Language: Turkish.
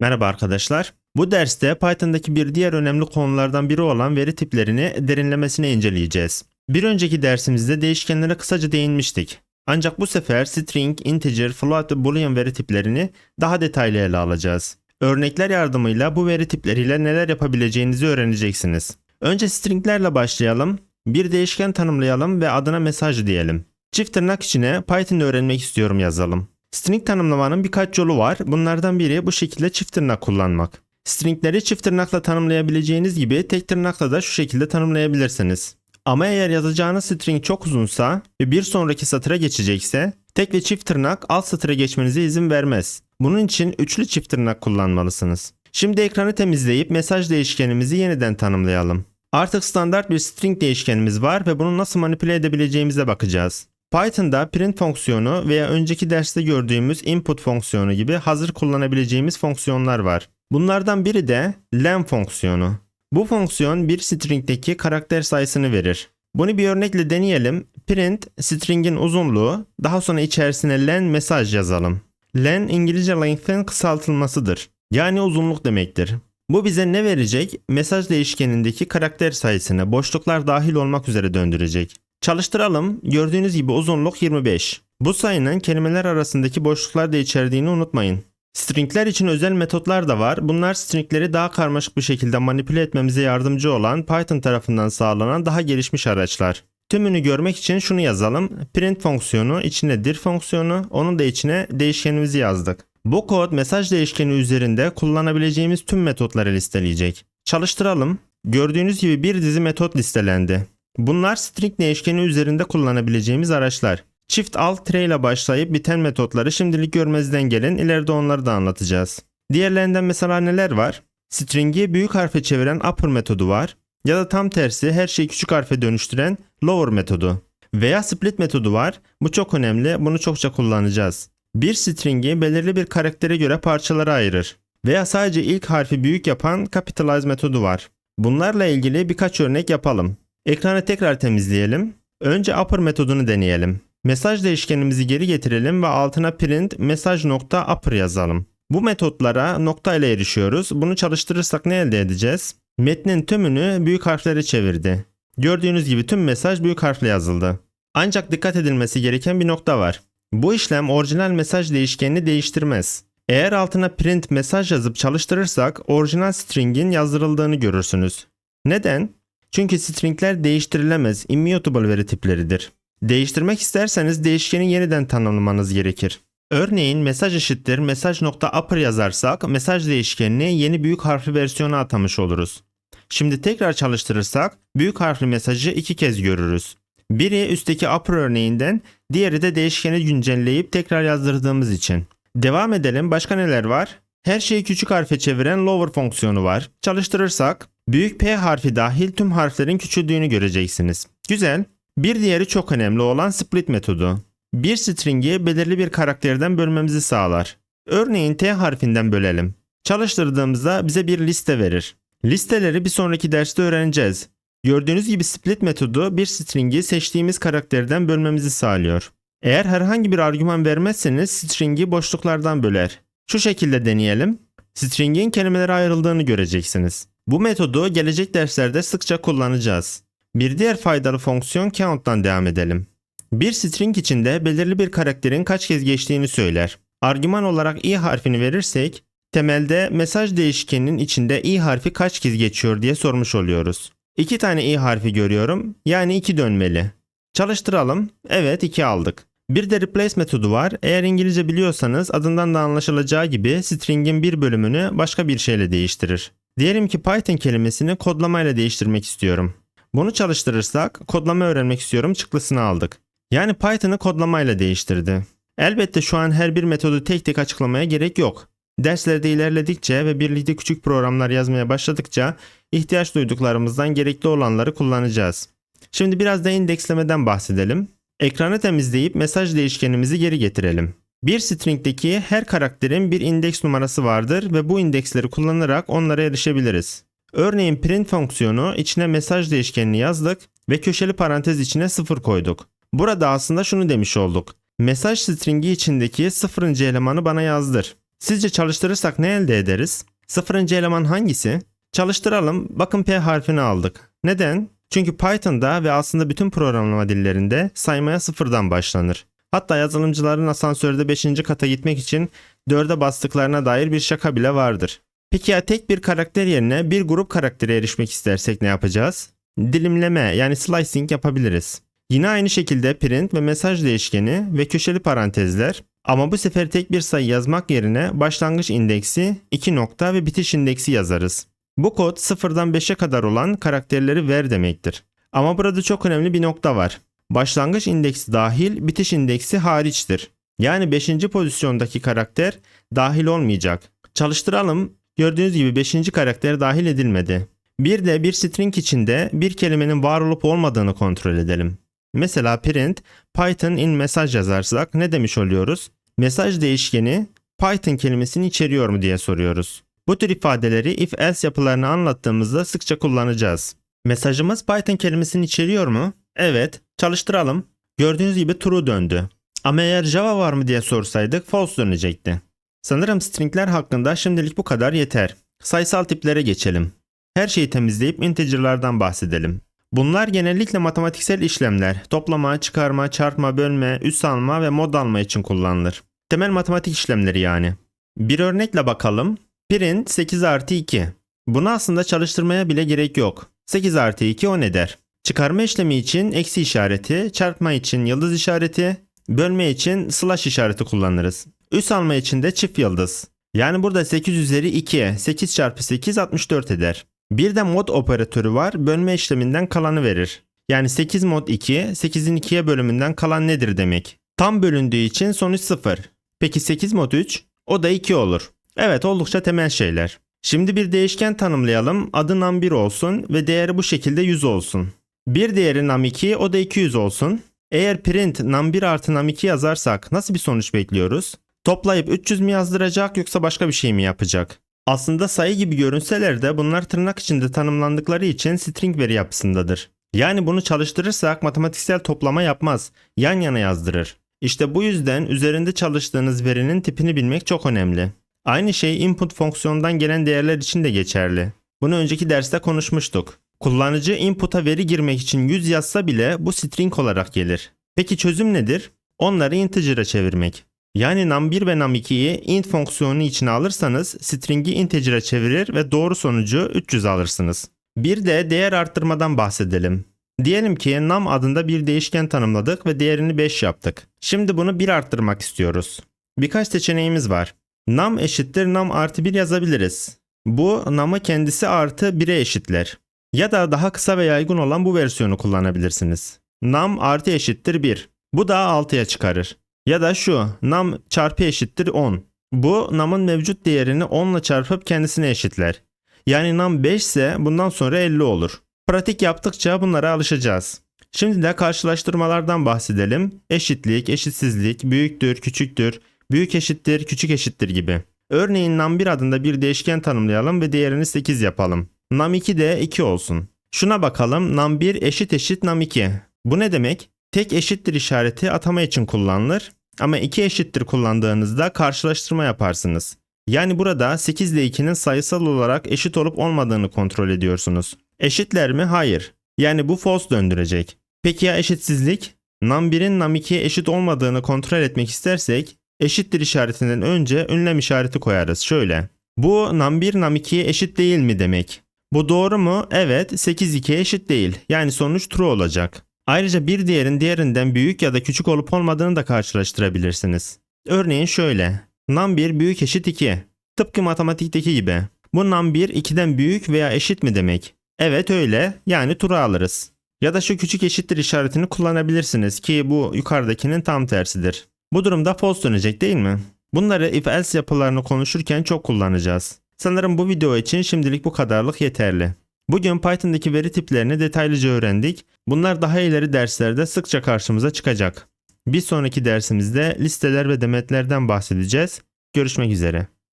Merhaba arkadaşlar. Bu derste Python'daki bir diğer önemli konulardan biri olan veri tiplerini derinlemesine inceleyeceğiz. Bir önceki dersimizde değişkenlere kısaca değinmiştik. Ancak bu sefer string, integer, float ve boolean veri tiplerini daha detaylı ele alacağız. Örnekler yardımıyla bu veri tipleriyle neler yapabileceğinizi öğreneceksiniz. Önce stringlerle başlayalım. Bir değişken tanımlayalım ve adına mesaj diyelim. Çift tırnak içine Python öğrenmek istiyorum yazalım. String tanımlamanın birkaç yolu var. Bunlardan biri bu şekilde çift tırnak kullanmak. Stringleri çift tırnakla tanımlayabileceğiniz gibi tek tırnakla da şu şekilde tanımlayabilirsiniz. Ama eğer yazacağınız string çok uzunsa ve bir sonraki satıra geçecekse tek ve çift tırnak alt satıra geçmenize izin vermez. Bunun için üçlü çift tırnak kullanmalısınız. Şimdi ekranı temizleyip mesaj değişkenimizi yeniden tanımlayalım. Artık standart bir string değişkenimiz var ve bunu nasıl manipüle edebileceğimize bakacağız. Python'da print fonksiyonu veya önceki derste gördüğümüz input fonksiyonu gibi hazır kullanabileceğimiz fonksiyonlar var. Bunlardan biri de len fonksiyonu. Bu fonksiyon bir stringdeki karakter sayısını verir. Bunu bir örnekle deneyelim. Print stringin uzunluğu, daha sonra içerisine len mesaj yazalım. Len İngilizce length'in kısaltılmasıdır. Yani uzunluk demektir. Bu bize ne verecek? Mesaj değişkenindeki karakter sayısını boşluklar dahil olmak üzere döndürecek. Çalıştıralım. Gördüğünüz gibi uzunluk 25. Bu sayının kelimeler arasındaki boşluklar da içerdiğini unutmayın. Stringler için özel metotlar da var. Bunlar stringleri daha karmaşık bir şekilde manipüle etmemize yardımcı olan Python tarafından sağlanan daha gelişmiş araçlar. Tümünü görmek için şunu yazalım. Print fonksiyonu, içine dir fonksiyonu, onun da içine değişkenimizi yazdık. Bu kod mesaj değişkeni üzerinde kullanabileceğimiz tüm metotları listeleyecek. Çalıştıralım. Gördüğünüz gibi bir dizi metot listelendi. Bunlar string değişkeni üzerinde kullanabileceğimiz araçlar. Çift alt tire ile başlayıp biten metotları şimdilik görmezden gelin ileride onları da anlatacağız. Diğerlerinden mesela neler var? String'i büyük harfe çeviren upper metodu var. Ya da tam tersi her şeyi küçük harfe dönüştüren lower metodu. Veya split metodu var. Bu çok önemli. Bunu çokça kullanacağız. Bir string'i belirli bir karaktere göre parçalara ayırır. Veya sadece ilk harfi büyük yapan capitalize metodu var. Bunlarla ilgili birkaç örnek yapalım. Ekranı tekrar temizleyelim. Önce upper metodunu deneyelim. Mesaj değişkenimizi geri getirelim ve altına print mesaj nokta upper yazalım. Bu metotlara nokta ile erişiyoruz. Bunu çalıştırırsak ne elde edeceğiz? Metnin tümünü büyük harflere çevirdi. Gördüğünüz gibi tüm mesaj büyük harfle yazıldı. Ancak dikkat edilmesi gereken bir nokta var. Bu işlem orijinal mesaj değişkenini değiştirmez. Eğer altına print mesaj yazıp çalıştırırsak orijinal stringin yazdırıldığını görürsünüz. Neden? Çünkü stringler değiştirilemez, immutable veri tipleridir. Değiştirmek isterseniz değişkeni yeniden tanımlamanız gerekir. Örneğin mesaj eşittir mesaj.upper yazarsak mesaj değişkenine yeni büyük harfli versiyonu atamış oluruz. Şimdi tekrar çalıştırırsak büyük harfli mesajı iki kez görürüz. Biri üstteki upper örneğinden, diğeri de değişkeni güncelleyip tekrar yazdırdığımız için. Devam edelim. Başka neler var? Her şeyi küçük harfe çeviren lower fonksiyonu var. Çalıştırırsak büyük P harfi dahil tüm harflerin küçüldüğünü göreceksiniz. Güzel. Bir diğeri çok önemli olan split metodu. Bir string'i belirli bir karakterden bölmemizi sağlar. Örneğin T harfinden bölelim. Çalıştırdığımızda bize bir liste verir. Listeleri bir sonraki derste öğreneceğiz. Gördüğünüz gibi split metodu bir string'i seçtiğimiz karakterden bölmemizi sağlıyor. Eğer herhangi bir argüman vermezseniz string'i boşluklardan böler. Şu şekilde deneyelim. String'in kelimelere ayrıldığını göreceksiniz. Bu metodu gelecek derslerde sıkça kullanacağız. Bir diğer faydalı fonksiyon count'tan devam edelim. Bir string içinde belirli bir karakterin kaç kez geçtiğini söyler. Argüman olarak i harfini verirsek, temelde mesaj değişkeninin içinde i harfi kaç kez geçiyor diye sormuş oluyoruz. İki tane i harfi görüyorum, yani 2 dönmeli. Çalıştıralım. Evet 2 aldık. Bir de replace metodu var. Eğer İngilizce biliyorsanız adından da anlaşılacağı gibi string'in bir bölümünü başka bir şeyle değiştirir. Diyelim ki Python kelimesini kodlamayla değiştirmek istiyorum. Bunu çalıştırırsak kodlama öğrenmek istiyorum çıktısını aldık. Yani Python'ı kodlamayla değiştirdi. Elbette şu an her bir metodu tek tek açıklamaya gerek yok. Derslerde ilerledikçe ve birlikte küçük programlar yazmaya başladıkça ihtiyaç duyduklarımızdan gerekli olanları kullanacağız. Şimdi biraz da indekslemeden bahsedelim. Ekranı temizleyip mesaj değişkenimizi geri getirelim. Bir stringdeki her karakterin bir indeks numarası vardır ve bu indeksleri kullanarak onlara erişebiliriz. Örneğin print fonksiyonu içine mesaj değişkenini yazdık ve köşeli parantez içine 0 koyduk. Burada aslında şunu demiş olduk. Mesaj stringi içindeki sıfırıncı elemanı bana yazdır. Sizce çalıştırırsak ne elde ederiz? Sıfırıncı eleman hangisi? Çalıştıralım. Bakın P harfini aldık. Neden? Çünkü Python'da ve aslında bütün programlama dillerinde saymaya sıfırdan başlanır. Hatta yazılımcıların asansörde 5. kata gitmek için 4'e bastıklarına dair bir şaka bile vardır. Peki ya tek bir karakter yerine bir grup karaktere erişmek istersek ne yapacağız? Dilimleme yani slicing yapabiliriz. Yine aynı şekilde print ve mesaj değişkeni ve köşeli parantezler ama bu sefer tek bir sayı yazmak yerine başlangıç indeksi, 2 nokta ve bitiş indeksi yazarız. Bu kod 0'dan 5'e kadar olan karakterleri ver demektir. Ama burada çok önemli bir nokta var. Başlangıç indeksi dahil, bitiş indeksi hariçtir. Yani 5. pozisyondaki karakter dahil olmayacak. Çalıştıralım. Gördüğünüz gibi 5. karakter dahil edilmedi. Bir de bir string içinde bir kelimenin var olup olmadığını kontrol edelim. Mesela print Python in mesaj yazarsak ne demiş oluyoruz? Mesaj değişkeni Python kelimesini içeriyor mu diye soruyoruz. Bu tür ifadeleri if else yapılarını anlattığımızda sıkça kullanacağız. Mesajımız Python kelimesini içeriyor mu? Evet. Çalıştıralım. Gördüğünüz gibi true döndü. Ama eğer Java var mı diye sorsaydık false dönecekti. Sanırım stringler hakkında şimdilik bu kadar yeter. Sayısal tiplere geçelim. Her şeyi temizleyip integerlardan bahsedelim. Bunlar genellikle matematiksel işlemler, toplama, çıkarma, çarpma, bölme, üs alma ve mod alma için kullanılır. Temel matematik işlemleri yani. Bir örnekle bakalım. Print 8 artı 2. Bunu aslında çalıştırmaya bile gerek yok. 8 artı 2 o ne der? Çıkarma işlemi için eksi işareti, çarpma için yıldız işareti, bölme için slash işareti kullanırız. Üs alma için de çift yıldız. Yani burada 8 üzeri 2, 8 çarpı 8 64 eder. Bir de mod operatörü var, bölme işleminden kalanı verir. Yani 8 mod 2, 8'in 2'ye bölümünden kalan nedir demek. Tam bölündüğü için sonuç 0. Peki 8 mod 3? O da 2 olur. Evet oldukça temel şeyler. Şimdi bir değişken tanımlayalım. Adı num1 olsun ve değeri bu şekilde 100 olsun. Bir değeri num2 o da 200 olsun. Eğer print num1 artı num2 yazarsak nasıl bir sonuç bekliyoruz? Toplayıp 300 mi yazdıracak yoksa başka bir şey mi yapacak? Aslında sayı gibi görünseler de bunlar tırnak içinde tanımlandıkları için string veri yapısındadır. Yani bunu çalıştırırsak matematiksel toplama yapmaz, yan yana yazdırır. İşte bu yüzden üzerinde çalıştığınız verinin tipini bilmek çok önemli. Aynı şey input fonksiyonundan gelen değerler için de geçerli. Bunu önceki derste konuşmuştuk. Kullanıcı input'a veri girmek için 100 yazsa bile bu string olarak gelir. Peki çözüm nedir? Onları integer'a çevirmek. Yani num1 ve num2'yi int fonksiyonu içine alırsanız string'i integer'a çevirir ve doğru sonucu 300 alırsınız. Bir de değer arttırmadan bahsedelim. Diyelim ki num adında bir değişken tanımladık ve değerini 5 yaptık. Şimdi bunu 1 arttırmak istiyoruz. Birkaç seçeneğimiz var. Num eşittir num artı 1 yazabiliriz. Bu num'ı kendisi artı 1'e eşitler. Ya da daha kısa ve yaygın olan bu versiyonu kullanabilirsiniz. Num artı eşittir 1. Bu da 6'ya çıkarır. Ya da şu num çarpı eşittir 10. Bu num'ın mevcut değerini 10 ile çarpıp kendisine eşitler. Yani num 5 ise bundan sonra 50 olur. Pratik yaptıkça bunlara alışacağız. Şimdi de karşılaştırmalardan bahsedelim. Eşitlik, eşitsizlik, büyüktür, küçüktür, büyük eşittir, küçük eşittir gibi. Örneğin num1 adında bir değişken tanımlayalım ve değerini 8 yapalım. Num2 de 2 olsun. Şuna bakalım num1 eşit eşit num2. Bu ne demek? Tek eşittir işareti atama için kullanılır ama 2 eşittir kullandığınızda karşılaştırma yaparsınız. Yani burada 8 ile 2'nin sayısal olarak eşit olup olmadığını kontrol ediyorsunuz. Eşitler mi? Hayır. Yani bu false döndürecek. Peki ya eşitsizlik? Num1'in Num2'ye eşit olmadığını kontrol etmek istersek eşittir işaretinden önce ünlem işareti koyarız. Şöyle. Bu Num1 Num2'ye eşit değil mi demek? Bu doğru mu? Evet. 8 2'ye eşit değil. Yani sonuç true olacak. Ayrıca bir diğerin diğerinden büyük ya da küçük olup olmadığını da karşılaştırabilirsiniz. Örneğin şöyle. Num1 büyük eşit 2. Tıpkı matematikteki gibi. Bu Num1 2'den büyük veya eşit mi demek? Evet öyle. Yani true alırız. Ya da şu küçük eşittir işaretini kullanabilirsiniz ki bu yukarıdakinin tam tersidir. Bu durumda false dönecek değil mi? Bunları if else yapılarını konuşurken çok kullanacağız. Sanırım bu video için şimdilik bu kadarlık yeterli. Bugün Python'daki veri tiplerini detaylıca öğrendik. Bunlar daha ileri derslerde sıkça karşımıza çıkacak. Bir sonraki dersimizde listeler ve demetlerden bahsedeceğiz. Görüşmek üzere.